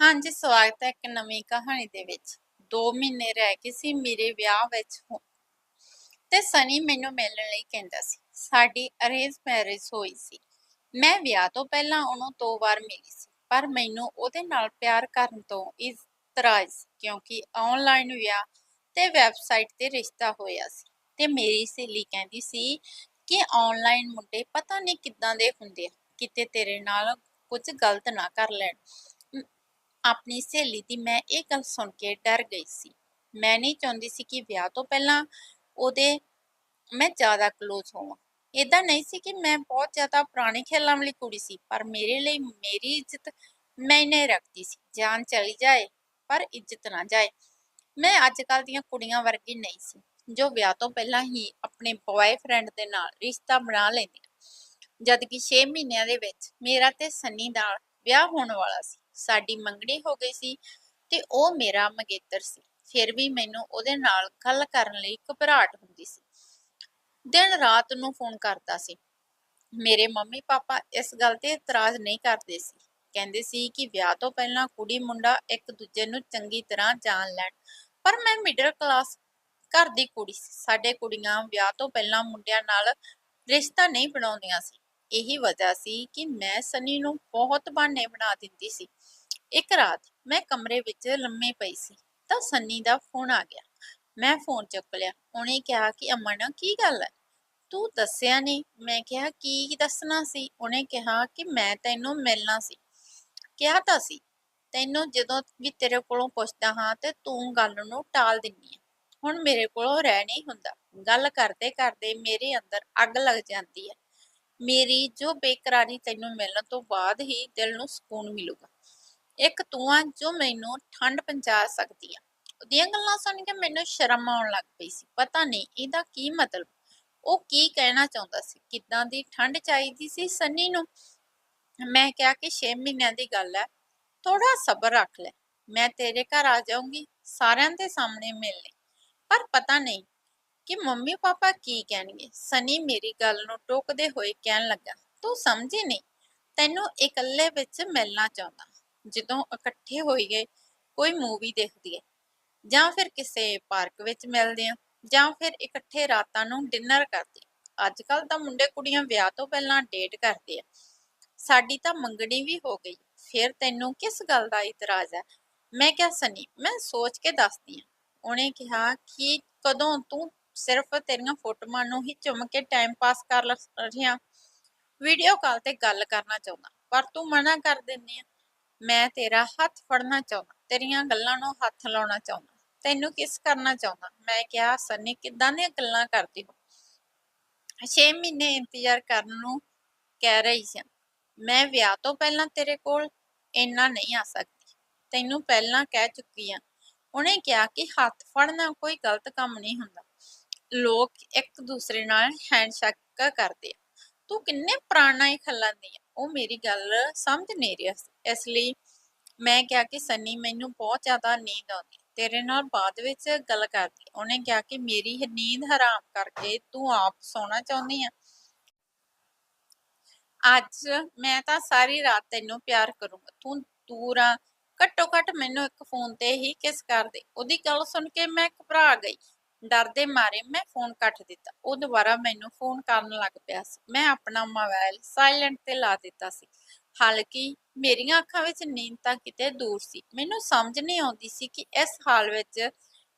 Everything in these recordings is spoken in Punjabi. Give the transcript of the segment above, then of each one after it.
ਹਾਂਜੀ, ਸਵਾਗਤ ਹੈ ਇੱਕ ਨਵੀਂ ਕਹਾਣੀ ਦੇ ਵਿੱਚ। 2 ਮਹੀਨੇ ਰਹਿ ਗਏ ਸੀ ਮੇਰੇ ਵਿਆਹ ਵਿੱਚ ਤੇ ਸਨੀ ਮੈਨੂੰ ਮਿਲਣ ਲਈ ਕਹਿੰਦਾ ਸੀ, ਸਾਡੀ ਅਰੇਂਜ ਮੈਰਿਜ ਹੋਈ ਸੀ। ਮੈਂ ਵਿਆਹ ਤੋਂ ਪਹਿਲਾਂ ਉਹਨੂੰ ਦੋ ਵਾਰ ਮਿਲੀ ਸੀ, ਪਰ ਮੈਨੂੰ ਉਹਦੇ ਨਾਲ ਪਿਆਰ ਕਰਨ ਤੋਂ ਇਤਰਾਜ਼ ਸੀ, ਕਿਉਂਕਿ ਆਨਲਾਈਨ ਵਿਆਹ ਤੇ ਵੈਬਸਾਈਟ ਤੇ ਰਿਸ਼ਤਾ ਹੋਇਆ ਸੀ। ਤੇ ਮੇਰੀ ਸਹੇਲੀ ਕਹਿੰਦੀ ਸੀ ਕਿ ਆਨਲਾਈਨ ਮੁੰਡੇ ਪਤਾ ਨਹੀਂ ਕਿੱਦਾਂ ਦੇ ਹੁੰਦੇ ਆ, ਕਿਤੇ ਤੇਰੇ ਨਾਲ ਕੁਝ ਗਲਤ ਨਾ ਕਰ ਲੈਣ। ਆਪਣੀ ਸਹੇਲੀ ਦੀ ਮੈਂ ਇਹ ਗੱਲ ਸੁਣ ਕੇ ਡਰ ਗਈ ਸੀ। ਮੈਂ ਨਹੀਂ ਚਾਹੁੰਦੀ ਸੀ ਕਿ ਵਿਆਹ ਤੋਂ ਪਹਿਲਾਂ ਉਹਦੇ ਮੈਂ ਜ਼ਿਆਦਾ ਕਲੋਜ ਹੋਵਾਂ। ਇਦਾਂ ਨਹੀਂ ਸੀ ਕਿ ਮੈਂ ਬਹੁਤ ਜ਼ਿਆਦਾ ਪੁਰਾਣੇ ਖਿਆਲਾਂ ਵਾਲੀ ਕੁੜੀ ਸੀ, ਪਰ ਮੇਰੇ ਲਈ ਮੇਰੀ ਇੱਜ਼ਤ ਮੈਨੇ ਰੱਖਦੀ ਸੀ। ਜਾਨ ਚਲੀ ਜਾਏ, ਪਰ ਇੱਜ਼ਤ ਨਾ ਜਾਏ। ਮੈਂ ਅੱਜ ਕੱਲ ਦੀਆਂ ਕੁੜੀਆਂ ਵਰਗੀ ਨਹੀਂ ਸੀ, ਜੋ ਵਿਆਹ ਤੋਂ ਪਹਿਲਾਂ ਹੀ ਆਪਣੇ ਬॉयਫ੍ਰੈਂਡ ਦੇ ਨਾਲ ਰਿਸ਼ਤਾ ਬਣਾ ਲੈਂਦੀਆਂ। ਜਦ ਕਿ 6 ਮਹੀਨਿਆਂ ਦੇ ਵਿੱਚ ਮੇਰਾ ਤੇ ਸੰਨੀ ਨਾਲ ਵਿਆਹ ਹੋਣ ਵਾਲਾ ਸੀ। ਸਾਡੀ ਮੰਗਣੀ ਹੋ ਗਈ ਸੀ ਤੇ ਉਹ ਮੇਰਾ ਮੰਗੇਤਰ ਸੀ। ਫਿਰ ਵੀ ਮੈਨੂੰ ਉਹਦੇ ਨਾਲ ਗੱਲ ਕਰਨ ਲਈ ਘਬਰਾਹਟ ਹੁੰਦੀ ਸੀ। ਦਿਨ ਰਾਤ ਨੂੰ ਫੋਨ ਕਰਦਾ ਸੀ। ਮੇਰੇ ਮੰਮੀ ਪਾਪਾ ਇਸ ਗੱਲ ਤੇ ਇਤਰਾਜ਼ ਨਹੀਂ ਕਰਦੇ ਸੀ। ਕਹਿੰਦੇ ਸੀ ਕਿ ਵਿਆਹ ਤੋਂ ਪਹਿਲਾਂ ਕੁੜੀ ਮੁੰਡਾ ਇੱਕ ਦੂਜੇ ਨੂੰ ਚੰਗੀ ਤਰ੍ਹਾਂ ਜਾਣ ਲੈਣ। ਪਰ ਮੈਂ ਮਿਡਲ ਕਲਾਸ ਘਰ ਦੀ ਕੁੜੀ ਸੀ। ਸਾਡੇ ਕੁੜੀਆਂ ਵਿਆਹ ਤੋਂ ਪਹਿਲਾਂ ਮੁੰਡਿਆਂ ਨਾਲ ਰਿਸ਼ਤਾ ਨਹੀਂ ਬਣਾਉਂਦੀਆਂ ਸੀ। ਇਹੀ ਵਜ੍ਹਾ ਸੀ ਕਿ ਮੈਂ ਸਨੀ ਨੂੰ ਬਹੁਤ ਬਹਾਨੇ ਬਣਾ ਦਿੰਦੀ ਸੀ। ਇੱਕ ਰਾਤ ਮੈਂ ਕਮਰੇ ਵਿੱਚ ਲੰਮੇ ਪਈ ਸੀ, ਤਾਂ ਸੰਨੀ ਦਾ ਫੋਨ ਆ ਗਿਆ। ਮੈਂ ਫੋਨ ਚੁੱਕ ਲਿਆ। ਉਹਨੇ ਕਿਹਾ ਕਿ, ਅਮਨ, ਕੀ ਗੱਲ ਹੈ? ਤੂੰ ਦੱਸਿਆ ਨਹੀਂ? ਮੈਂ ਕਿਹਾ, ਕੀ ਦੱਸਣਾ ਸੀ? ਉਹਨੇ ਕਿਹਾ ਕਿ, ਮੈਂ ਤੈਨੂੰ ਮਿਲਣਾ ਸੀ। ਕਿਹਾ ਤਾਂ ਸੀ, ਤੈਨੂੰ ਜਦੋਂ ਵੀ ਤੇਰੇ ਕੋਲੋਂ ਪੁੱਛਦਾ ਹਾਂ, ਤੇ ਤੂੰ ਗੱਲ ਨੂੰ ਟਾਲ ਦਿੰਨੀ ਹੈ। ਹੁਣ ਮੇਰੇ ਕੋਲੋਂ ਰਹਿ ਨਹੀਂ ਹੁੰਦਾ। ਗੱਲ ਕਰਦੇ ਕਰਦੇ ਮੇਰੇ ਅੰਦਰ ਅੱਗ ਲੱਗ ਜਾਂਦੀ ਹੈ। ਮੇਰੀ ਜੋ ਬੇਕਰਾਰੀ ਤੈਨੂੰ ਮਿਲਣ ਤੋਂ ਬਾਅਦ ਹੀ ਦਿਲ ਨੂੰ ਸਕੂਨ ਮਿਲੂਗਾ। ਇੱਕ ਤੂੰ ਆ ਜੋ ਮੈਨੂੰ ਠੰਡ ਪਹੁੰਚਾ ਸਕਦੀ ਆ। ਉਹਦੀਆਂ ਗੱਲਾਂ ਸੁਣ ਕੇ ਮੈਨੂੰ ਸ਼ਰਮ ਆਉਣ ਲੱਗ ਪਈ ਸੀ। ਪਤਾ ਨਹੀਂ ਇਹਦਾ ਕੀ ਮਤਲਬ? ਉਹ ਕੀ ਕਹਿਣਾ ਚਾਹੁੰਦਾ ਸੀ? ਕਿੱਦਾਂ ਦੀ ਠੰਡ ਚਾਹੀਦੀ ਸੀ ਸੰਨੀ ਨੂੰ? ਮੈਂ ਕਿਹਾ ਕਿ 6 ਮਹੀਨਿਆਂ ਦੀ ਗੱਲ ਹੈ ਥੋੜਾ ਸਬਰ ਰੱਖ ਲੈ। ਮੈਂ ਤੇਰੇ ਘਰ ਆ ਜਾਊਂਗੀ, ਸਾਰਿਆਂ ਦੇ ਸਾਹਮਣੇ ਮਿਲਣੇ ਪਰ ਪਤਾ ਨਹੀਂ ਕਿ ਮੰਮੀ ਪਾਪਾ ਕੀ ਕਹਿਣਗੇ। ਸਨੀ ਮੇਰੀ ਗੱਲ ਨੂੰ ਟੋਕਦੇ ਹੋਏ ਕਹਿਣ ਲੱਗਾ, ਤੂੰ ਸਮਝੀ ਨਹੀਂ? ਤੈਨੂੰ ਇਕੱਲੇ ਵਿੱਚ ਮਿਲਣਾ ਚਾਹੁੰਦਾ। ਜਦੋਂ ਇਕੱਠੇ ਹੋਈਏ, ਕੋਈ ਮੂਵੀ ਦੇਖਦੀ ਹੈ ਜਾਂ ਫਿਰ ਕਿਸੇ ਪਾਰਕ ਵਿੱਚ ਮਿਲਦੇ ਆ, ਜਾਂ ਫਿਰ ਇਕੱਠੇ ਰਾਤਾਂ ਨੂੰ ਡਿਨਰ ਕਰਦੇ ਅੱਜ ਕੱਲ ਤਾਂ ਮੁੰਡੇ ਕੁੜੀਆਂ ਵਿਆਹ ਤੋਂ ਪਹਿਲਾਂ ਡੇਟ ਕਰਦੇ ਆ। ਸਾਡੀ ਤਾਂ ਮੰਗਣੀ ਵੀ ਹੋ ਗਈ। ਫਿਰ ਤੈਨੂੰ ਕਿਸ ਗੱਲ ਦਾ ਇਤਰਾਜ਼ ਹੈ? ਮੈਂ ਕਿਹਾ, ਸਨੀ, ਮੈਂ ਸੋਚ ਕੇ ਦੱਸਦੀ ਆ। ਉਹਨੇ ਕਿਹਾ ਕਿ ਕਦੋਂ ਤੂੰ ਸਿਰਫ ਤੇਰੀਆਂ ਫੋਟੋਆਂ ਨੂੰ ਹੀ ਚੁੰਮ ਕੇ ਟਾਈਮ ਪਾਸ ਕਰ ਲ- ਰਿਹਾ ਵੀਡੀਓ ਕਾਲ ਤੇ ਗੱਲ ਕਰਨਾ ਚਾਹੁੰਦਾ, ਪਰ ਤੂੰ ਮਨਾ ਕਰ ਦਿੰਦੀ ਆ। ਮੈਂ ਤੇਰਾ ਹੱਥ ਫੜਨਾ ਚਾਹੁੰਦਾ, ਤੇਰੀਆਂ ਗੱਲਾਂ ਨੂੰ ਹੱਥ ਲਾਉਣਾ ਚਾਹੁੰਦਾ, ਤੈਨੂੰ ਕਿਸ ਕਰਨਾ ਚਾਹੁੰਦਾ? ਮੈਂ ਕਿਹਾ, ਸਨੀ, ਕਿੱਦਾਂ ਦੀਆਂ ਗੱਲਾਂ ਕਰਦੀ ਹੋ? 6 ਮਹੀਨੇ ਇੰਤਜ਼ਾਰ ਕਰਨ ਨੂੰ ਕਹਿ ਰਹੀ ਸੀ। ਮੈਂ ਵਿਆਹ ਤੋਂ ਪਹਿਲਾਂ ਤੇਰੇ ਕੋਲ ਇੰਨਾ ਨਹੀਂ ਆ ਸਕਦੀ। ਤੈਨੂੰ ਪਹਿਲਾਂ ਕਹਿ ਚੁੱਕੀ ਆ। ਉਹਨੇ ਕਿਹਾ ਕਿ ਹੱਥ ਫੜਨਾ ਕੋਈ ਗਲਤ ਕੰਮ ਨਹੀਂ ਹੁੰਦਾ। ਲੋਕ ਇੱਕ ਦੂਸਰੇ ਨਾਲ ਹੈਂਡਸ਼ੇਕ ਕਰਦੇ ਆ। ਤੂੰ ਕਿੰਨੇ ਪੁਰਾਣਾ ਹੀ ਖੱਲਾਂਦੀ ਆ ਉਹ ਮੇਰੀ ਗੱਲ ਸਮਝ ਨਹੀਂ ਰਿਹਾ ਸੀ। ਇਸ ਲਈ ਮੈਂ ਕਿਹਾ ਕਿ ਸੰਨੀ ਮੈਨੂੰ ਬਹੁਤ ਜ਼ਿਆਦਾ ਨੀਂਦ ਆਉਂਦੀ, ਤੇਰੇ ਨਾਲ ਬਾਅਦ ਵਿੱਚ ਗੱਲ ਕਰਦੀ। ਉਹਨੇ ਕਿਹਾ ਕਿ ਮੇਰੀ ਨੀਂਦ ਹਰਾਮ ਕਰਕੇ ਤੂੰ ਆਪ ਸੌਣਾ ਚਾਹੁੰਦੀ ਆ। ਅੱਜ ਮੈਂ ਤਾਂ ਸਾਰੀ ਰਾਤ ਤੈਨੂੰ ਪਿਆਰ ਕਰੂੰਗਾ। ਤੂੰ ਦੂਰ ਆ। ਘੱਟੋ ਘੱਟ ਮੈਨੂੰ ਇੱਕ ਫੋਨ ਤੇ ਹੀ ਕਿਸ ਕਰ ਦੇ। ਉਹਦੀ ਗੱਲ ਸੁਣ ਕੇ ਮੈਂ ਘਬਰਾ ਗਈ। ਡਰ ਦੇ ਮਾਰੇ ਮੈਂ ਫੋਨ ਕੱਟ ਦਿੱਤਾ। ਉਹ ਦੁਬਾਰਾ ਮੈਨੂੰ ਫੋਨ ਕਰਨ ਲੱਗ ਪਿਆ ਸੀ। ਮੈਂ ਆਪਣਾ ਮੋਬਾਈਲ ਸਾਇਲੈਂਟ ਤੇ ਲਾ ਦਿੱਤਾ ਸੀ। ਹਾਲਾਂਕਿ ਮੇਰੀਆਂ ਅੱਖਾਂ ਵਿੱਚ ਨੀਂਦ ਤਾਂ ਕਿਤੇ ਦੂਰ ਸੀ। ਮੈਨੂੰ ਸਮਝ ਨਹੀਂ ਆਉਂਦੀ ਸੀ ਕਿ ਇਸ ਹਾਲ ਵਿੱਚ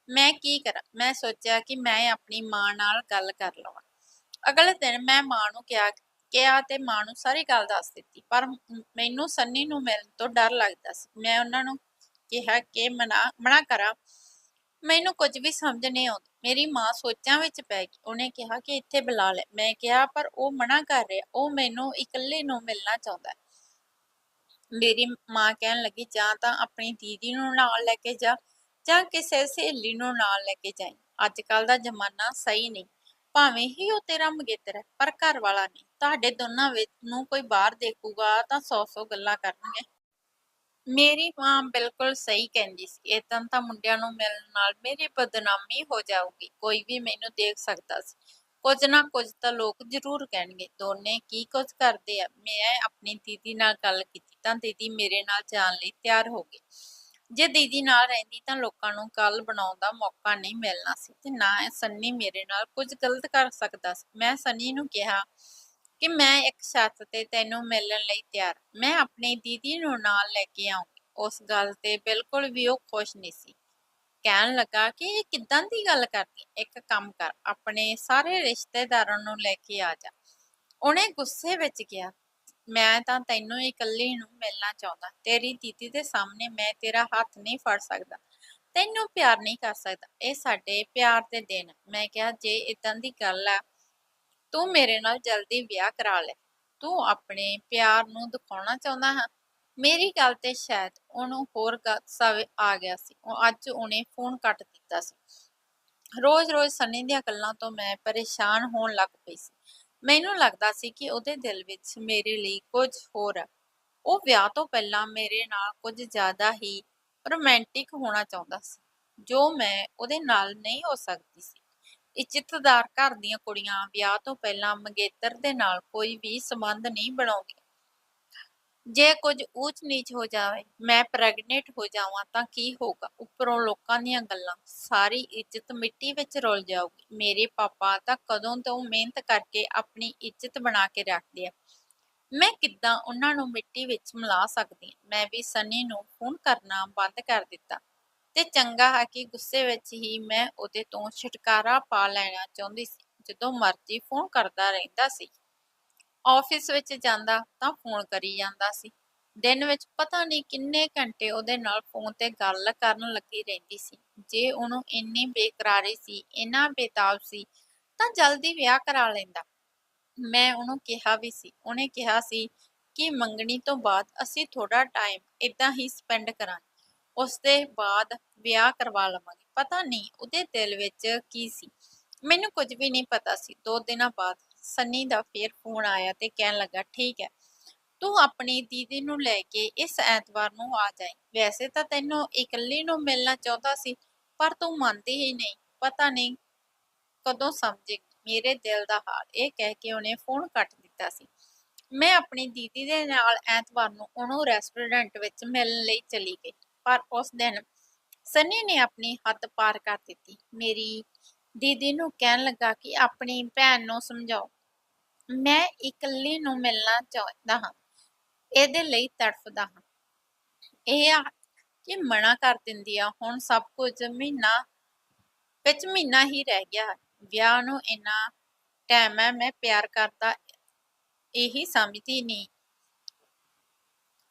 ਮੈਂ ਕੀ ਕਰਾਂ। ਮੈਂ ਸੋਚਿਆ ਕਿ ਮੈਂ ਆਪਣੀ ਮਾਂ ਨਾਲ ਗੱਲ ਕਰ ਲਵਾਂ। ਅਗਲੇ ਦਿਨ ਮੈਂ ਮਾਂ ਨੂੰ ਕਿਹਾ ਕਿਹਾ ਤੇ ਮਾਂ ਨੂੰ ਸਾਰੀ ਗੱਲ ਦੱਸ ਦਿੱਤੀ, ਪਰ ਮੈਨੂੰ ਸੰਨੀ ਨੂੰ ਮਿਲਣ ਤੋਂ ਡਰ ਲੱਗਦਾ ਸੀ। ਮੈਂ ਉਹਨਾਂ ਨੂੰ ਕਿਹਾ ਕਿ ਮਨਾ ਮਨਾ ਕਰਾਂ। ਮੈਨੂੰ ਕੁਝ ਵੀ ਸਮਝ ਨਹੀਂ ਆਉਂਦੀ। ਮੇਰੀ ਮਾਂ ਸੋਚਾਂ ਵਿੱਚ ਪੈ ਗਈ। ਉਹਨੇ ਕਿਹਾ ਕਿ ਇੱਥੇ ਬੁਲਾ ਲੈ। ਮੈਂ ਕਿਹਾ, ਪਰ ਉਹ ਮਨਾ ਕਰ ਰਿਹਾ। ਉਹ ਮੈਨੂੰ ਇਕੱਲੇ ਨੂੰ ਮਿਲਣਾ ਚਾਹੁੰਦਾ ਹੈ। ਮੇਰੀ ਮਾਂ ਕਹਿਣ ਲੱਗੀ, ਜਾਂ ਤਾਂ ਆਪਣੀ ਦੀਦੀ ਨੂੰ ਨਾਲ ਲੈ ਕੇ ਜਾ, ਜਾਂ ਕਿਸੇ ਸਹੇਲੀ ਨੂੰ ਨਾਲ ਲੈ ਕੇ ਜਾਈ। ਅੱਜ ਕੱਲ ਦਾ ਜ਼ਮਾਨਾ ਸਹੀ ਨਹੀਂ। ਭਾਵੇਂ ਹੀ ਉਹ ਤੇਰਾ ਮੰਗੇਤਰ ਹੈ, ਪਰ ਘਰ ਵਾਲਾ ਨਹੀਂ। ਤੁਹਾਡੇ ਦੋਨਾਂ ਵਿੱਚ ਨੂੰ ਕੋਈ ਬਾਹਰ ਦੇਖੂਗਾ ਤਾਂ ਸੌ ਸੌ ਗੱਲਾਂ ਕਰਨਗੇ। ਮੇਰੀ ਮਾਂ ਬਿਲਕੁਲ ਸਹੀ ਕਹਿੰਦੀ ਸੀ। ਇਦਾਂ ਤਾਂ ਮੁੰਡਿਆਂ ਨੂੰ ਮਿਲਣ ਨਾਲ ਮੇਰੀ ਬਦਨਾਮੀ ਹੋ ਜਾਊਗੀ। ਕੋਈ ਵੀ ਮੈਨੂੰ ਦੇਖ ਸਕਦਾ ਸੀ। ਕੁਝ ਨਾ ਕੁਝ ਤਾਂ ਲੋਕ ਜ਼ਰੂਰ ਕਹਿਣਗੇ, ਦੋਨੇ ਕੀ ਕੁਝ ਕਰਦੇ ਆ? ਮੈਂ ਆਪਣੀ ਦੀਦੀ ਨਾਲ ਗੱਲ ਕੀਤੀ ਤਾਂ ਦੀਦੀ ਮੇਰੇ ਨਾਲ ਜਾਣ ਲਈ ਤਿਆਰ ਹੋ ਗਈ। ਜੇ ਦੀਦੀ ਨਾਲ ਰਹਿੰਦੀ ਤਾਂ ਲੋਕਾਂ ਨੂੰ ਗੱਲ ਬਣਾਉਣ ਦਾ ਮੌਕਾ ਨਹੀਂ ਮਿਲਣਾ ਸੀ ਤੇ ਨਾ ਸੰਨੀ ਮੇਰੇ ਨਾਲ ਕੁਝ ਗਲਤ ਕਰ ਸਕਦਾ ਸੀ। ਮੈਂ ਸੰਨੀ ਨੂੰ ਕਿਹਾ ਕਿ ਮੈਂ ਇੱਕ ਛੱਤ ਤੇ ਤੈਨੂੰ ਮਿਲਣ ਲਈ ਤਿਆਰ। ਮੈਂ ਆਪਣੀ ਦੀਦੀ ਨੂੰ ਨਾਲ ਲੈ ਕੇ ਆਉਂਗੀ ਉਸ ਗੱਲ ਤੇ ਬਿਲਕੁਲ ਵੀ ਉਹ ਖੁਸ਼ ਨਹੀਂ ਸੀ। ਕਹਿਣ ਲੱਗਾ ਕਿ ਇਹ ਕਿੱਦਾਂ ਦੀ ਗੱਲ ਕਰਦੀ ਇੱਕ ਕੰਮ ਕਰ, ਆਪਣੇ ਸਾਰੇ ਰਿਸ਼ਤੇਦਾਰਾਂ ਨੂੰ ਲੈ ਕੇ ਆ ਜਾ। ਉਹਨੇ ਗੁੱਸੇ ਵਿੱਚ ਕਿਹਾ, ਮੈਂ ਤਾਂ ਤੈਨੂੰ ਇਕੱਲੀ ਨੂੰ ਮਿਲਣਾ ਚਾਹੁੰਦਾ। ਤੇਰੀ ਦੀਦੀ ਦੇ ਸਾਹਮਣੇ ਮੈਂ ਤੇਰਾ ਹੱਥ ਨਹੀਂ ਫੜ ਸਕਦਾ। ਤੈਨੂੰ ਪਿਆਰ ਨਹੀਂ ਕਰ ਸਕਦਾ। ਇਹ ਸਾਡੇ ਪਿਆਰ ਦੇ ਦਿਨ ਮੈਂ ਕਿਹਾ, ਜੇ ਇਦਾਂ ਦੀ ਗੱਲ ਆ, ਤੂੰ ਮੇਰੇ ਨਾਲ ਜਲਦੀ ਵਿਆਹ ਕਰਾ ਲੈ। ਤੂੰ ਆਪਣੇ ਪਿਆਰ ਨੂੰ ਦਿਖਾਉਣਾ ਚਾਹੁੰਦਾ ਹਾਂ? ਮੇਰੀ ਗੱਲ ਤੇ ਸ਼ਾਇਦ ਉਹਨੂੰ ਹੋਰ ਗੁੱਸਾ ਆ ਗਿਆ ਸੀ। ਉਹ ਅੱਜ ਉਹਨੇ ਫੋਨ ਕੱਟ ਦਿੱਤਾ ਸੀ। ਰੋਜ਼-ਰੋਜ਼ ਸੰਨੀ ਦੀਆਂ ਗੱਲਾਂ ਤੋਂ ਮੈਂ ਪਰੇਸ਼ਾਨ ਹੋਣ ਲੱਗ ਪਈ ਸੀ। ਮੈਨੂੰ ਲੱਗਦਾ ਸੀ ਕਿ ਉਹਦੇ ਦਿਲ ਵਿੱਚ ਮੇਰੇ ਲਈ ਕੁਝ ਹੋਰ ਹੈ ਉਹ ਵਿਆਹ ਤੋਂ ਪਹਿਲਾਂ ਮੇਰੇ ਨਾਲ ਕੁਝ ਜ਼ਿਆਦਾ ਹੀ ਰੋਮਾਂਟਿਕ ਹੋਣਾ ਚਾਹੁੰਦਾ ਸੀ, ਜੋ ਮੈਂ ਉਹਦੇ ਨਾਲ ਨਹੀਂ ਹੋ ਸਕਦੀ ਸੀ। ਇੱਜ਼ਤਦਾਰ ਘਰ ਦੀਆਂ ਕੁੜੀਆਂ ਵਿਆਹ ਤੋਂ ਪਹਿਲਾਂ ਮੰਗੇਤਰ ਦੇ ਨਾਲ ਕੋਈ ਵੀ ਸੰਬੰਧ ਨਹੀਂ ਬਣਾਉਂਦੀਆਂ। ਜੇ ਕੁਝ ਊਚ ਨੀਚ ਹੋ ਜਾਵੇ, ਮੈਂ ਪ੍ਰੈਗਨੈਂਟ ਹੋ ਜਾਵਾਂ ਤਾਂ ਕੀ ਹੋਊਗਾ? ਉੱਪਰੋਂ ਲੋਕਾਂ ਦੀਆਂ ਗੱਲਾਂ, ਸਾਰੀ ਇੱਜ਼ਤ ਮਿੱਟੀ ਵਿੱਚ ਰੁਲ ਜਾਊਗੀ। ਮੇਰੇ ਪਾਪਾ ਤਾਂ ਕਦੋਂ ਤੋਂ ਮਿਹਨਤ ਕਰਕੇ ਆਪਣੀ ਇੱਜ਼ਤ ਬਣਾ ਕੇ ਰੱਖਦੇ ਆ। ਮੈਂ ਕਿੱਦਾਂ ਉਹਨਾਂ ਨੂੰ ਮਿੱਟੀ ਵਿੱਚ ਮਿਲਾ ਸਕਦੀ ਹਾਂ? ਮੈਂ ਵੀ ਸਨੀ ਨੂੰ ਫੋਨ ਕਰਨਾ ਬੰਦ ਕਰ ਦਿੱਤਾ। ਤੇ ਚੰਗਾ ਹੈ ਕਿ ਗੁੱਸੇ ਵਿੱਚ ਹੀ ਮੈਂ ਉਹਦੇ ਤੋਂ ਛੁਟਕਾਰਾ ਪਾ ਲੈਣਾ ਚਾਹੁੰਦੀ ਸੀ, ਜਦੋਂ ਮਰਜ਼ੀ ਫੋਨ ਕਰਦਾ ਰਹਿੰਦਾ ਸੀ। ਆਫਿਸ ਵਿੱਚ ਜਾਂਦਾ ਤਾਂ ਫੋਨ ਕਰੀ ਜਾਂਦਾ ਸੀ। ਦਿਨ ਵਿੱਚ ਪਤਾ ਨਹੀਂ ਕਿੰਨੇ ਘੰਟੇ ਉਹਦੇ ਨਾਲ ਫੋਨ ਤੇ ਗੱਲ ਕਰਨ ਲੱਗੀ ਰਹਿੰਦੀ ਸੀ। ਜੇ ਉਹਨੂੰ ਇੰਨੀ ਬੇਕਰਾਰੀ ਸੀ, ਇੰਨਾ ਬੇਤਾਬ ਸੀ, ਤਾਂ ਜਲਦੀ ਵਿਆਹ ਕਰਾ ਲੈਂਦਾ। ਮੈਂ ਉਹਨੂੰ ਕਿਹਾ ਵੀ ਸੀ, ਉਹਨੇ ਕਿਹਾ ਸੀ ਕਿ ਮੰਗਣੀ ਤੋਂ ਬਾਅਦ ਅਸੀਂ ਥੋੜਾ ਟਾਈਮ ਇਦਾਂ ਹੀ ਸਪੈਂਡ ਕਰਾਂਗੇ। ਉਸ ਦੇ ਬਾਅਦ ਵਿਆਹ ਕਰਵਾ ਲਵਾਂਗੇ। ਪਤਾ ਨਹੀਂ ਉਹਦੇ ਦਿਲ ਵਿੱਚ ਕੀ ਸੀ। ਮੈਨੂੰ ਕੁਝ ਵੀ ਨਹੀਂ ਪਤਾ ਸੀ। ਦੋ ਦਿਨਾਂ ਬਾਅਦ ਸੰਨੀ ਦਾ ਫੇਰ ਫੋਨ ਆਇਆ ਤੇ ਕਹਿਣ ਲੱਗਾ, ਠੀਕ ਹੈ, ਤੂੰ ਆਪਣੀ ਦੀਦੀ ਨੂੰ ਲੈ ਕੇ ਇਸ ਐਤਵਾਰ ਨੂੰ ਆ ਜਾਈਂ। ਵੈਸੇ ਤਾਂ ਤੈਨੂੰ ਇਕੱਲੀ ਨੂੰ ਮਿਲਣਾ ਚਾਹੁੰਦਾ ਸੀ, ਪਰ ਤੂੰ ਮੰਨਦੀ ਹੀ ਨਹੀਂ। ਪਤਾ ਨਹੀਂ ਕਦੋਂ ਸਮਝੇ ਮੇਰੇ ਦਿਲ ਦਾ ਹਾਲ ਇਹ ਕਹਿ ਕੇ ਉਹਨੇ ਫੋਨ ਕੱਟ ਦਿੱਤਾ ਸੀ। ਮੈਂ ਆਪਣੀ ਦੀਦੀ ਦੇ ਨਾਲ ਐਤਵਾਰ ਨੂੰ ਉਹਨੂੰ ਰੈਸਟੋਰੈਂਟ ਵਿੱਚ ਮਿਲਣ ਲਈ ਚਲੀ ਗਈ, ਪਰ ਉਸ ਦਿਨ ਸਨੀ ਨੇ ਆਪਣੀ ਹੱਦ ਪਾਰ ਕਰ ਦਿੱਤੀ। ਮੇਰੀ ਦੀਦੀ ਨੂੰ ਕਹਿਣ ਲੱਗਾ ਕਿ ਆਪਣੀ ਭੈਣ ਨੂੰ ਸਮਝਾਓ। ਮੈਂ ਇਕੱਲੀ ਨੂੰ ਮਿਲਣਾ ਚਾਹੁੰਦਾ ਹਾਂ। ਇਹਦੇ ਲਈ ਤੜਫਦਾ ਹਾਂ। ਇਹ ਆ ਕਿ ਮਨਾ ਕਰ ਦਿੰਦੀ ਆ। ਹੁਣ ਸਭ ਕੁਝ ਮਹੀਨਾ, ਵਿੱਚ ਮਹੀਨਾ ਹੀ ਰਹਿ ਗਿਆ ਵਿਆਹ ਨੂੰ ਇੰਨਾ ਟਾਈਮ ਹੈ, ਮੈਂ ਪਿਆਰ ਕਰਦਾ ਇਹੀ ਸਮਝਦੀ ਨਹੀਂ।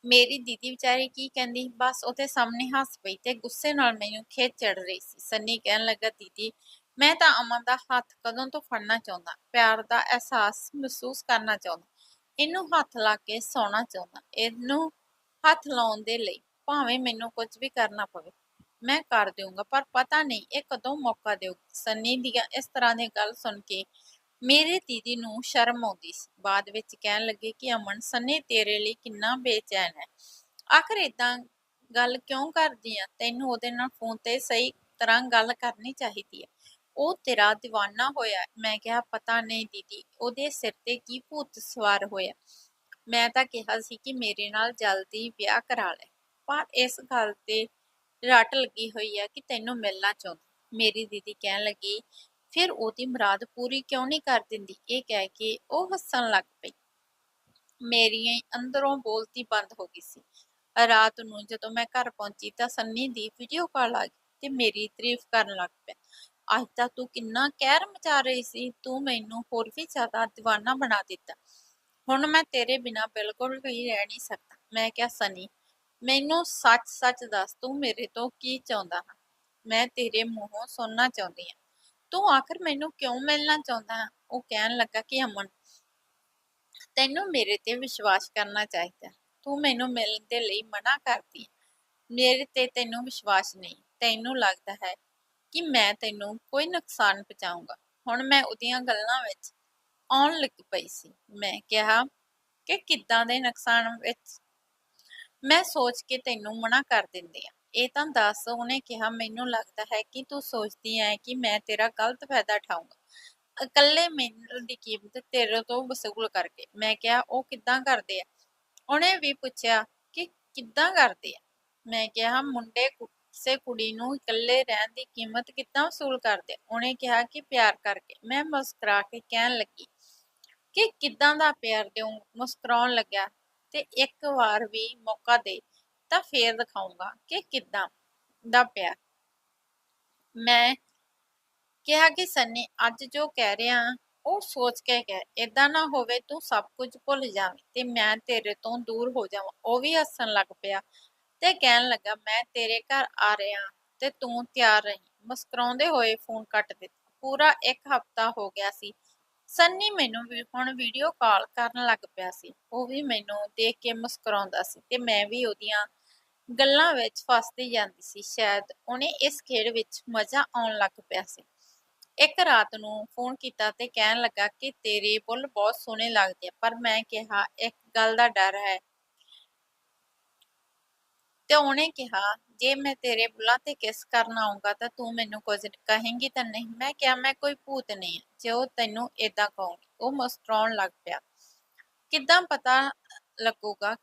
ਮੇਰੀ ਦੀਦੀ ਵਿਚਾਰੀ ਕੀ ਕਹਿੰਦੀ? ਬਸ ਉਹਦੇ ਸਾਹਮਣੇ ਹੱਸ ਪਈ ਤੇ ਗੁੱਸੇ ਨਾਲ ਮੈਨੂੰ ਖੇਚ ਚੜ ਰਹੀ ਸੀ। ਸੰਨੀ ਕਹਿਣ ਲੱਗਾ, ਦੀਦੀ ਮੈਂ ਤਾਂ ਅਮਨ ਦਾ ਹੱਥ ਕਦੋਂ ਤੋਂ ਫੜਨਾ ਚਾਹੁੰਦਾ, ਪਿਆਰ ਦਾ ਅਹਿਸਾਸ ਮਹਿਸੂਸ ਕਰਨਾ ਚਾਹੁੰਦਾ, ਇਹਨੂੰ ਹੱਥ ਲਾ ਕੇ ਸੌਣਾ ਚਾਹੁੰਦਾ, ਇਹਨੂੰ ਹੱਥ ਲਾਉਣ ਦੇ ਲਈ ਭਾਵੇਂ ਮੈਨੂੰ ਕੁਝ ਵੀ ਕਰਨਾ ਪਵੇ, ਮੈਂ ਕਰ ਦੇਵਾਂਗਾ ਪਰ ਪਤਾ ਨਹੀਂ ਇਹ ਕਦੋਂ ਮੌਕਾ ਦੇਊਗੀ। ਸੰਨੀ ਦੀਆਂ ਇਸ ਤਰ੍ਹਾਂ ਦੀ ਗੱਲ ਸੁਣ ਕੇ ਮੇਰੇ ਦੀਦੀ ਨੂੰ ਸ਼ਰਮ ਆਉਂਦੀ ਸੀ। ਬਾਅਦ ਵਿੱਚ ਕਹਿਣ ਲੱਗੇ ਕਿ ਅਮਨ, ਸੰਨੀ ਤੇਰੇ ਲਈ ਕਿੰਨਾ ਬੇਚੈਨ ਹੈ। ਆਖਰ ਇਦਾਂ ਗੱਲ ਕਿਉਂ ਕਰਦੀ ਆ? ਤੈਨੂੰ ਉਹਦੇ ਨਾਲ ਫੋਨ ਤੇ ਸਹੀ ਤਰ੍ਹਾਂ ਗੱਲ ਕਰਨੀ ਚਾਹੀਦੀ ਹੈ। ਉਹ ਤੇਰਾ دیਵਾਨਾ ਹੋਇਆ। ਮੈਂ ਕਿਹਾ, ਪਤਾ ਨਹੀਂ ਦੀਦੀ, ਉਹਦੇ ਸਿਰ ਤੇ ਕੀ ਭੂਤ ਸਵਾਰ ਹੋਇਆ? ਮੈਂ ਤਾਂ ਕਿਹਾ ਸੀ ਕਿ ਮੇਰੇ ਨਾਲ ਜਲਦੀ ਵਿਆਹ ਕਰਾ ਲੈ। ਪਰ ਇਸ ਗੱਲ ਤੇ ਰੱਟ ਲੱਗੀ ਹੋਈ ਹੈ ਕਿ ਤੈਨੂੰ ਮਿਲਣਾ ਚਾਹੁੰਦੀ। ਮੇਰੀ ਦੀਦੀ ਕਹਿਣ ਲੱਗੀ, ਫਿਰ ਉਹਦੀ ਮੁਰਾਦ ਪੂਰੀ ਕਿਉਂ ਨਹੀਂ ਕਰ ਦਿੰਦੀ? ਇਹ ਕਹਿ ਕੇ ਉਹ ਹੱਸਣ ਲੱਗ ਪਈ। ਮੇਰੀ ਅੰਦਰੋਂ ਬੋਲਤੀ ਬੰਦ ਹੋ ਗਈ ਸੀ। ਰਾਤ ਨੂੰ ਜਦੋਂ ਮੈਂ ਘਰ ਪਹੁੰਚੀ ਤਾਂ ਸੰਨੀ ਦੀ ਵੀਡੀਓ ਕਾਲ ਆ ਗਈ ਤੇ ਮੇਰੀ ਤਾਰੀਫ ਕਰਨ ਲੱਗ ਪਿਆ। ਅੱਜ ਤਾਂ ਤੂੰ ਕਿੰਨਾ ਕਹਿਰ ਮਚਾ ਰਹੀ ਸੀ, ਤੂੰ ਮੈਨੂੰ ਹੋਰ ਵੀ ਜ਼ਿਆਦਾ دیਵਾਨਾ ਬਣਾ ਦਿੱਤਾ। ਹੁਣ ਮੈਂ ਤੇਰੇ ਬਿਨਾ ਬਿਲਕੁਲ ਵੀ ਰਹਿ ਨਹੀਂ ਸਕਦਾ। ਮੈਂ ਕਿਹਾ, ਸਨੀ, ਮੈਨੂੰ ਸੱਚ-ਸੱਚ ਦੱਸ, ਤੂੰ ਮੇਰੇ ਤੋਂ ਕੀ ਚਾਹੁੰਦਾ ਹੈ? ਮੈਂ ਤੇਰੇ ਮੂੰਹੋਂ ਸੁਣਨਾ ਚਾਹੁੰਦੀ ਹਾਂ। ਤੂੰ ਆਖਰ ਮੈਨੂੰ ਕਿਉਂ ਮਿਲਣਾ ਚਾਹੁੰਦਾ ਹੈ? ਉਹ ਕਹਿਣ ਲੱਗਾ ਕਿ, ਅਮਨ, ਤੈਨੂੰ ਮੇਰੇ ਤੇ ਵਿਸ਼ਵਾਸ ਕਰਨਾ ਚਾਹੀਦਾ। ਤੂੰ ਮੈਨੂੰ ਮਿਲਣ ਦੇ ਲਈ ਮਨਾ ਕਰਦੀ ਹੈ। ਮੇਰੇ ਤੇ ਤੈਨੂੰ ਵਿਸ਼ਵਾਸ ਨਹੀਂ। ਤੈਨੂੰ ਲੱਗਦਾ ਹੈ ਕਿ ਮੈਂ ਤੈਨੂੰ ਕੋਈ ਨੁਕਸਾਨ ਪਹੁੰਚਾਊਂਗਾ। ਹੁਣ ਮੈਂ ਉਹਦੀਆਂ ਗੱਲਾਂ ਵਿੱਚ ਆਉਣ ਲੱਗ ਪਈ ਸੀ। ਮੈਂ ਕਿਹਾ ਕਿ ਕਿੱਦਾਂ ਦੇ ਨੁਕਸਾਨ ਵਿੱਚ? ਮੈਂ ਸੋਚ ਕੇ ਤੈਨੂੰ ਮਨਾ ਕਰ ਦਿੰਦੀ ਆ ਇਹ ਤਾਂ ਦੱਸ, ਉਹਨੇ ਕਿਹਾ, ਮੈਨੂੰ ਲੱਗਦਾ ਹੈ ਕਿ ਤੂੰ ਸੋਚਦੀ ਹੈ ਕਿ ਮੈਂ ਤੇਰਾ ਗਲਤ ਫਾਇਦਾ ਉਠਾਊਂਗਾ। ਇਕੱਲੇ ਮੈਨੂੰ ਦੀ ਕੀਮਤ ਤੇਰੇ ਤੋਂ ਵਸੂਲ ਕਰਕੇ। ਮੈਂ ਕਿਹਾ, ਉਹ ਕਿੱਦਾਂ ਕਰਦੇ ਆ? ਉਹਨੇ ਵੀ ਪੁੱਛਿਆ ਕਿ ਕਿੱਦਾਂ ਕਰਦੇ ਆ? ਮੈਂ ਕਿਹਾ, ਮੁੰਡੇ ਕਿਸੇ ਕੁੜੀ ਨੂੰ ਇਕੱਲੇ ਰਹਿਣ ਦੀ ਕੀਮਤ ਕਿੱਦਾਂ ਵਸੂਲ ਕਰਦੇ? ਉਹਨੇ ਕਿਹਾ ਕਿ ਪਿਆਰ ਕਰਕੇ। ਮੈਂ ਮੁਸਕਰਾ ਕੇ ਕਹਿਣ ਲੱਗੀ ਕਿ ਕਿੱਦਾਂ ਦਾ ਪਿਆਰ ਦਿਉ? ਮੁਸਕਰਾਉਣ ਲੱਗਿਆ ਤੇ ਇੱਕ ਵਾਰ ਵੀ ਮੌਕਾ ਦੇ ਤਾਂ ਫੇਰ ਦਿਖਾਉਂਗਾ ਕਿ ਕਿੱਦਾਂ ਦਾ ਪਿਆਰ। ਮੈਂ ਕਿਹਾ ਕਿ ਸੰਨੀ, ਅੱਜ ਜੋ ਕਹਿ ਰਿਹਾ, ਉਹ ਸੋਚ ਕੇ ਕਹਿ, ਏਦਾਂ ਨਾ ਹੋਵੇ ਤੂੰ ਸਭ ਕੁਝ ਭੁੱਲ ਜਾਵੇਂ ਤੇ ਮੈਂ ਤੇਰੇ ਤੋਂ ਦੂਰ ਹੋ ਜਾਵਾਂ। ਉਹ ਵੀ ਹੱਸਣ ਲੱਗ ਪਿਆ। ਤੇ ਕਹਿਣ ਲੱਗਾ, ਮੈਂ ਤੇਰੇ ਘਰ ਆ ਰਿਹਾ ਤੇ ਤੂੰ ਤਿਆਰ ਰਹੀ। ਮੁਸਕਰਾਉਂਦੇ ਹੋਏ ਫੋਨ ਕੱਟ ਦਿੱਤਾ। ਪੂਰਾ ਇੱਕ ਹਫ਼ਤਾ ਹੋ ਗਿਆ ਸੀ। ਸੰਨੀ ਮੈਨੂੰ ਵੀ ਹੁਣ ਵੀਡੀਓ ਕਾਲ ਕਰਨ ਲੱਗ ਪਿਆ ਸੀ। ਉਹ ਵੀ ਮੈਨੂੰ ਦੇਖ ਕੇ ਮੁਸਕਰਾਉਂਦਾ ਸੀ ਤੇ ਮੈਂ ਵੀ ਉਹਦੀਆਂ ਗੱਲਾਂ ਵਿੱਚ ਫਸਦੀ ਜਾਂਦੀ ਸੀ। ਸ਼ਾਇਦ ਉਹਨੇ ਇਸ ਖੇਡ ਵਿੱਚ ਮਜ਼ਾ ਆਉਣ ਲੱਗ ਪਿਆ ਸੀ। ਇੱਕ ਰਾਤ ਨੂੰ ਫੋਨ ਕੀਤਾ ਤੇ ਕਹਿਣ ਲੱਗਾ ਕਿ ਤੇਰੇ ਬੁੱਲ ਬਹੁਤ ਸੋਹਣੇ ਲੱਗਦੇ ਆ, ਪਰ ਮੈਂ ਕਿਹਾ, ਇੱਕ ਗੱਲ ਦਾ ਡਰ ਹੈ ਤੇ ਉਹਨੇ ਕਿਹਾ, ਜੇ ਮੈਂ ਤੇਰੇ ਬੁੱਲਾਂ ਤੇ ਕਿਸ ਕਰਨ ਆਉਂਗਾ ਤਾਂ ਤੂੰ ਮੈਨੂੰ ਕੁਝ ਕਹੇਂਗੀ ਤਾਂ ਨਹੀਂ। ਮੈਂ ਕਿਹਾ, ਮੈਂ ਕੋਈ ਭੂਤ ਨਹੀਂ ਹਾਂ, ਜੋ ਤੈਨੂੰ ਏਦਾਂ ਕਹੂੰਗੀ। ਉਹ ਮੁਸਕਰਾਉਣ ਲੱਗ ਪਿਆ। ਕਿੱਦਾਂ ਪਤਾ ਲੱਗੂਗਾ?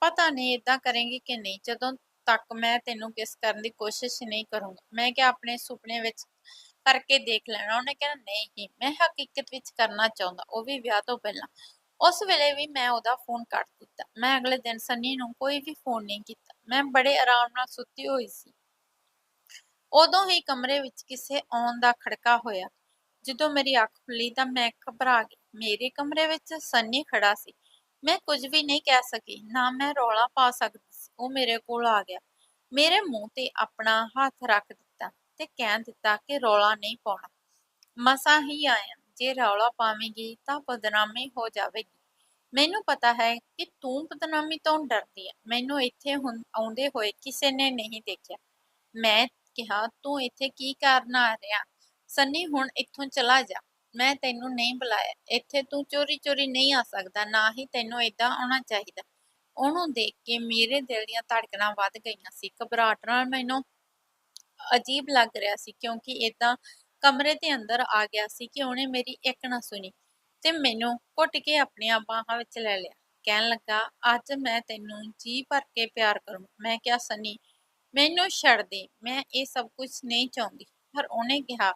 ਪਤਾ ਨਹੀਂ ਏਦਾਂ ਕਰੇਂਗੀ ਕਿ ਨਹੀਂ। ਜਦੋਂ ਤੱਕ ਮੈਂ ਤੈਨੂੰ ਕਿਸ ਕਰਨ ਦੀ ਕੋਸ਼ਿਸ਼ ਨਹੀਂ ਕਰੂੰਗਾ। ਮੈਂ ਕਿਹਾ, ਆਪਣੇ ਸੁਪਨੇ ਵਿੱਚ ਕਰਕੇ ਦੇਖ ਲੈਣਾ। ਉਹਨੇ ਕਿਹਾ, ਨਹੀਂ, ਮੈਂ ਹਕੀਕਤ ਵਿੱਚ ਕਰਨਾ ਚਾਹੁੰਦਾ। ਉਹ ਵੀ ਵਿਆਹ ਤੋਂ ਪਹਿਲਾਂ। ਉਸ ਵੇਲੇ ਵੀ ਮੈਂ ਉਹਦਾ ਫੋਨ ਕੱਟ ਦਿੱਤਾ। ਮੈਂ ਅਗਲੇ ਦਿਨ ਸੰਨੀ ਨੂੰ ਕੋਈ ਵੀ ਫੋਨ ਨਹੀਂ ਕੀਤਾ। ਮੈਂ ਬੜੇ ਆਰਾਮ ਨਾਲ ਸੁੱਤੀ ਹੋਈ ਸੀ। ਉਦੋਂ ਹੀ ਕਮਰੇ ਵਿੱਚ ਕਿਸੇ ਆਉਣ ਦਾ ਖੜਕਾ ਹੋਇਆ। ਜਦੋਂ ਮੇਰੀ ਅੱਖ ਖੁੱਲੀ ਤਾਂ ਮੈਂ ਘਬਰਾ ਗਈ। ਮੇਰੇ ਕਮਰੇ ਵਿੱਚ ਸੰਨੀ ਖੜਾ ਸੀ। ਮੈਂ ਕੁਝ ਵੀ ਨਹੀਂ ਕਹਿ ਸਕੀ। ਨਾ ਮੈਂ ਰੌਲਾ ਪਾ ਸਕਦੀ ਸੀ। ਉਹ ਮੇਰੇ ਕੋਲ ਆ ਗਿਆ। ਮੇਰੇ ਮੂੰਹ ਤੇ ਆਪਣਾ ਹੱਥ ਰੱਖ ਦਿੱਤਾ ਤੇ ਕਹਿਣ ਦਿੱਤਾ ਕਿ ਰੌਲਾ ਨਹੀਂ ਪਾਉਣਾ। ਮਸਾਂ ਹੀ ਆਇਆ। ਜੇ ਰੌਲਾ ਪਾਵੇਂਗੀ ਤਾਂ ਬਦਨਾਮੀ ਹੋ ਜਾਵੇਗੀ। ਮੈਨੂੰ ਪਤਾ ਹੈ ਕਿ ਤੂੰ ਬਦਨਾਮੀ ਤੋਂ ਡਰਦੀ ਹੈ। ਮੈਨੂੰ ਇੱਥੇ ਆਉਂਦੇ ਹੋਏ ਕਿਸੇ ਨੇ ਨਹੀਂ ਦੇਖਿਆ। ਮੈਂ ਕਿਹਾ, ਤੂੰ ਇੱਥੇ ਕੀ ਕਰਨ ਆ ਰਿਹਾ? ਸੰਨੀ, ਹੁਣ ਇੱਥੋਂ ਚਲਾ ਜਾ। ਮੈਂ ਤੈਨੂੰ ਨਹੀਂ ਬੁਲਾਇਆ। ਇੱਥੇ ਤੂੰ ਚੋਰੀ ਚੋਰੀ ਨਹੀਂ ਆ ਸਕਦਾ। ਨਾ ਹੀ ਤੈਨੂੰ ਏਦਾਂ ਆਉਣਾ ਚਾਹੀਦਾ। ਉਹਨੂੰ ਦੇਖ ਕੇ ਮੇਰੇ ਦਿਲ ਦੀਆਂ ਧੜਕਣਾਂ ਵੱਧ ਗਈਆਂ ਸੀ। ਘਬਰਾਹਟ ਨਾਲ ਮੈਨੂੰ ਅਜੀਬ ਲੱਗ ਰਿਹਾ ਸੀ, ਕਿਉਂਕਿ ਏਦਾਂ ਕਮਰੇ ਦੇ ਅੰਦਰ ਆ ਗਿਆ ਸੀ ਕਿ ਉਹਨੇ ਮੇਰੀ ਇੱਕ ਨਾ ਸੁਣੀ ਤੇ ਮੈਨੂੰ ਘੁੱਟ ਕੇ ਆਪਣੀਆਂ ਬਾਹਾਂ ਵਿੱਚ ਲੈ ਲਿਆ। ਕਹਿਣ ਲੱਗਾ, ਅੱਜ ਮੈਂ ਤੈਨੂੰ ਜੀ ਭਰ ਕੇ ਪਿਆਰ ਕਰੂੰ। ਮੈਂ ਕਿਹਾ, ਸਨੀ, ਮੈਨੂੰ ਛੱਡ ਦੇ, ਮੈਂ ਇਹ ਸਭ ਕੁਝ ਨਹੀਂ ਚਾਹੁੰਦੀ। ਪਰ ਉਹਨੇ ਕਿਹਾ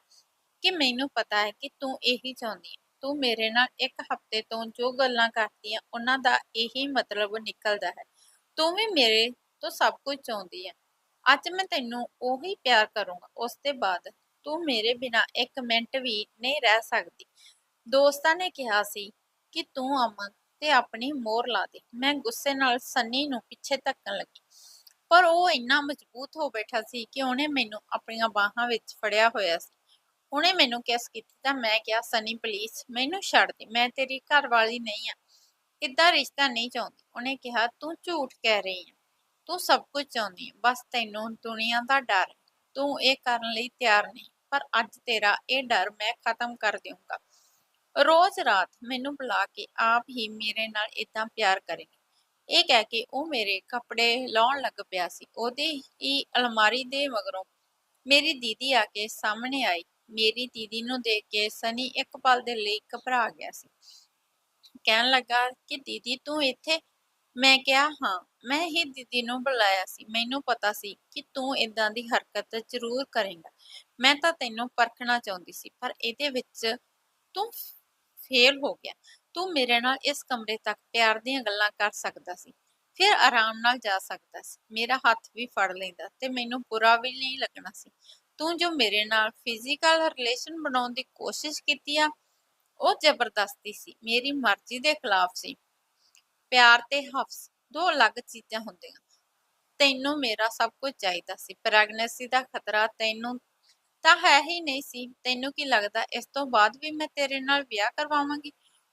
ਕਿ ਮੈਨੂੰ ਪਤਾ ਹੈ ਕਿ ਤੂੰ ਇਹੀ ਚਾਹੁੰਦੀ ਹੈ। ਤੂੰ ਮੇਰੇ ਨਾਲ ਇੱਕ ਹਫ਼ਤੇ ਤੋਂ ਜੋ ਗੱਲਾਂ ਕਰਦੀ ਹੈ, ਉਹਨਾਂ ਦਾ ਇਹੀ ਮਤਲਬ ਨਿਕਲਦਾ ਹੈ। ਤੂੰ ਵੀ ਮੇਰੇ ਤੋਂ ਸਭ ਕੁਝ ਚਾਹੁੰਦੀ ਹੈ। ਅੱਜ ਮੈਂ ਤੈਨੂੰ ਉਹੀ ਪਿਆਰ ਕਰੂੰਗਾ। ਉਸ ਦੇ ਬਾਅਦ ਤੂੰ ਮੇਰੇ ਬਿਨਾ ਇੱਕ ਮਿੰਟ ਵੀ ਨਹੀਂ ਰਹਿ ਸਕਦੀ। ਦੋਸਤਾਂ ਨੇ ਕਿਹਾ ਸੀ ਕਿ ਤੂੰ ਅਮਨ ਤੇ ਆਪਣੀ ਮੋਹਰ ਲਾ ਦੇ। ਮੈਂ ਗੁੱਸੇ ਨਾਲ ਸੰਨੀ ਨੂੰ ਪਿੱਛੇ ਧੱਕਣ ਲੱਗੀ। ਪਰ ਉਹ ਇੰਨਾ ਮਜ਼ਬੂਤ ਹੋ ਬੈਠਾ ਸੀ ਕਿ ਉਹਨੇ ਮੈਨੂੰ ਆਪਣੀਆਂ ਬਾਹਾਂ ਵਿੱਚ ਫੜਿਆ ਹੋਇਆ ਸੀ। ਉਹਨੇ ਮੈਨੂੰ ਕਿਸ ਕੀਤੀ ਤਾਂ ਮੈਂ ਕਿਹਾ, ਸਨੀ ਪਲੀਜ਼ ਮੈਨੂੰ ਛੱਡ ਦੇ। ਮੈਂ ਤੇਰੀ ਘਰ ਵਾਲੀ ਨਹੀਂ ਆ। ਇਦਾਂ ਰਿਸ਼ਤਾ ਨਹੀਂ ਚਾਹੁੰਦੀ? ਉਹਨੇ ਕਿਹਾ, ਤੂੰ ਝੂਠ ਕਹਿ ਰਹੀ ਹੈ ਤੂੰ ਸਭ ਕੁਝ ਚਾਹੁੰਦੀ ਹੈ ਬਸ ਤੈਨੂੰ ਦੁਨੀਆ ਦਾ ਡਰ। ਤੂੰ ਇਹ ਕਰਨ ਲਈ ਤਿਆਰ ਨਹੀਂ। ਪਰ ਅੱਜ ਤੇਰਾ ਇਹ ਡਰ ਮੈਂ ਖਤਮ ਕਰ ਦੇਵਾਂਗਾ ਰੋਜ਼ ਰਾਤ ਮੈਨੂੰ ਬੁਲਾ ਕੇ ਆਪ ਹੀ ਮੇਰੇ ਨਾਲ ਇਦਾਂ ਪਿਆਰ ਕਰੇਗੀ। ਇਹ ਕਹਿ ਕੇ ਉਹ ਮੇਰੇ ਕੱਪੜੇ ਲਾਉਣ ਲੱਗ ਪਿਆ ਸੀ। ਉਹਦੀ ਹੀ ਅਲਮਾਰੀ ਦੇ ਮਗਰੋਂ ਮੇਰੀ ਦੀਦੀ ਆ ਕੇ ਸਾਹਮਣੇ ਆਈ। ਮੇਰੀ ਦੀਦੀ ਨੂੰ ਦੇਖ ਕੇ ਸਨੀ ਇੱਕ ਪਲ ਦੇ ਲਈ ਘਬਰਾ ਗਿਆ ਸੀ। ਕਹਿਣ ਲੱਗਾ ਕਿ ਦੀਦੀ ਤੂੰ ਇੱਥੇ? ਮੈਂ ਕਿਹਾ, ਹਾਂ। ਮੈਂ ਹੀ ਦੀਦੀ ਨੂੰ ਬੁਲਾਇਆ ਸੀ। ਮੈਨੂੰ ਪਤਾ ਸੀ ਕਿ ਤੂੰ ਇਦਾਂ ਦੀ ਹਰਕਤ ਜ਼ਰੂਰ ਕਰੇਂਗਾ। ਮੈਂ ਤਾਂ ਤੈਨੂੰ ਪਰਖਣਾ ਚਾਹੁੰਦੀ ਸੀ, ਪਰ ਇਹਦੇ ਵਿੱਚ ਤੂੰ ਫੇਲ ਹੋ ਗਿਆ। ਤੂੰ ਮੇਰੇ ਨਾਲ ਇਸ ਕਮਰੇ ਤੱਕ ਪਿਆਰ ਦੀਆਂ ਗੱਲਾਂ ਕਰ ਸਕਦਾ ਸੀ, ਫਿਰ ਆਰਾਮ ਨਾਲ ਜਾ ਸਕਦਾ ਸੀ। ਮੇਰਾ ਹੱਥ ਵੀ ਫੜ ਲੈਂਦਾ ਤੇ ਮੈਨੂੰ ਬੁਰਾ ਵੀ ਨਹੀਂ ਲੱਗਣਾ ਸੀ। ਤੂੰ ਜੋ ਮੇਰੇ ਨਾਲ ਫਿਜ਼ੀਕਲ ਰਿਲੇਸ਼ਨ ਬਣਾਉਣ ਦੀ ਕੋਸ਼ਿਸ਼ ਕੀਤੀ ਆ, ਉਹ ਜ਼ਬਰਦਸਤੀ ਸੀ। ਮੇਰੀ ਮਰਜ਼ੀ ਦੇ ਖਿਲਾਫ ਸੀ। ਪਿਆਰ ਤੇ ਹਫਸ ਦੋ ਅਲੱਗ ਚੀਜ਼ਾਂ ਹੁੰਦੀਆਂ। ਤੈਨੂੰ ਮੇਰਾ ਸਭ ਕੁਝ ਚਾਹੀਦਾ ਸੀ। ਪ੍ਰੈਗਨੈਂਸੀ ਦਾ ਖਤਰਾ ਤੈਨੂੰ ਤਾਂ ਹੈ ਹੀ ਨਹੀਂ ਸੀ। ਤੈਨੂੰ ਕੀ ਲੱਗਦਾ, ਇਸ ਤੋਂ ਬਾਅਦ ਵੀ ਮੈਂ ਤੇਰੇ ਨਾਲ ਵਿਆਹ ਕਰਵਾਵਾਂਗੀ?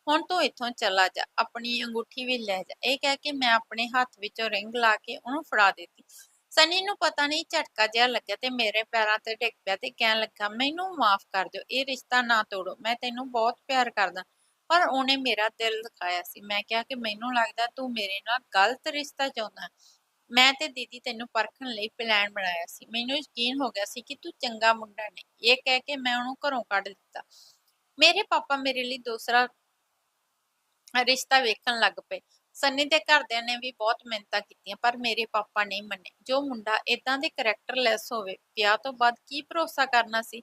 ਹੁਣ ਤੂੰ ਇੱਥੋਂ ਚਲਾ ਜਾ, ਆਪਣੀ ਅੰਗੂਠੀ ਵੀ ਲੈ ਜਾ। ਇਹ ਕਹਿ ਕੇ ਮੈਂ ਆਪਣੇ ਹੱਥ ਵਿੱਚੋਂ ਰਿੰਗ ਲਾ ਕੇ ਉਹਨੂੰ ਫੜਾ ਦਿੱਤੀ। ਸਨੀ ਨੂੰ ਪਤਾ ਨਹੀਂ, ਝਟਕਾ ਜਿਹਾ ਲੱਗਿਆ ਤੇ ਮੇਰੇ ਪੈਰਾਂ ਤੇ ਡਿੱਗ ਪਿਆ ਤੇ ਕਹਿਣ ਲੱਗਾ, ਮੈਨੂੰ ਮਾਫ ਕਰ ਦਿਓ, ਇਹ ਰਿਸ਼ਤਾ ਨਾ ਤੋੜੋ। ਮੈਂ ਤੈਨੂੰ ਬਹੁਤ ਪਿਆਰ ਕਰਦਾ, ਪਰ ਉਹਨੇ ਮੇਰਾ ਦਿਲ ਦਿਖਾਇਆ ਸੀ। ਮੈਂ ਕਿਹਾ ਕਿ ਮੈਨੂੰ ਲੱਗਦਾ ਤੂੰ ਮੇਰੇ ਨਾਲ ਗਲਤ ਰਿਸ਼ਤਾ ਚਾਹੁੰਦਾ ਮੈਂ ਤੇ ਦੀਦੀ ਤੈਨੂੰ ਪਰਖਣ ਲਈ ਪਲਾਨ ਬਣਾਇਆ ਸੀ। ਮੈਨੂੰ ਯਕੀਨ ਹੋ ਗਿਆ ਸੀ ਕਿ ਤੂੰ ਚੰਗਾ ਮੁੰਡਾ ਨਹੀਂ। ਇਹ ਕਹਿ ਕੇ ਮੈਂ ਉਹਨੂੰ ਘਰੋਂ ਕੱਢ ਦਿੱਤਾ। ਮੇਰੇ ਪਾਪਾ ਮੇਰੇ ਲਈ ਦੂਸਰਾ ਰਿਸ਼ਤਾ ਵੇਖਣ ਲੱਗ ਪਏ। ਸੰਨੀ ਦੇ ਘਰਦਿਆਂ ਨੇ ਵੀ ਬਹੁਤ ਮਿਹਨਤਾਂ ਕੀਤੀਆਂ, ਪਰ ਮੇਰੇ ਪਾਪਾ ਨਹੀਂ ਮੰਨੇ। ਜੋ ਮੁੰਡਾ ਇਦਾਂ ਦੇ ਕਰੈਕਟਰਲੈਸ ਹੋਵੇ, ਵਿਆਹ ਤੋਂ ਬਾਅਦ ਕੀ ਭਰੋਸਾ ਕਰਨਾ ਸੀ?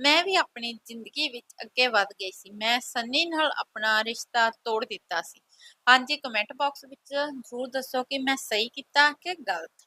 ਮੈਂ ਵੀ ਆਪਣੀ ਜ਼ਿੰਦਗੀ ਵਿੱਚ ਅੱਗੇ ਵਧ ਗਈ ਸੀ। ਮੈਂ ਸੰਨੀ ਨਾਲ ਆਪਣਾ ਰਿਸ਼ਤਾ ਤੋੜ ਦਿੱਤਾ ਸੀ। ਹਾਂਜੀ ਕਮੈਂਟ ਬਾਕਸ ਵਿੱਚ ਜ਼ਰੂਰ ਦੱਸੋ ਕਿ ਮੈਂ ਸਹੀ ਕੀਤਾ ਕਿ ਗਲਤ।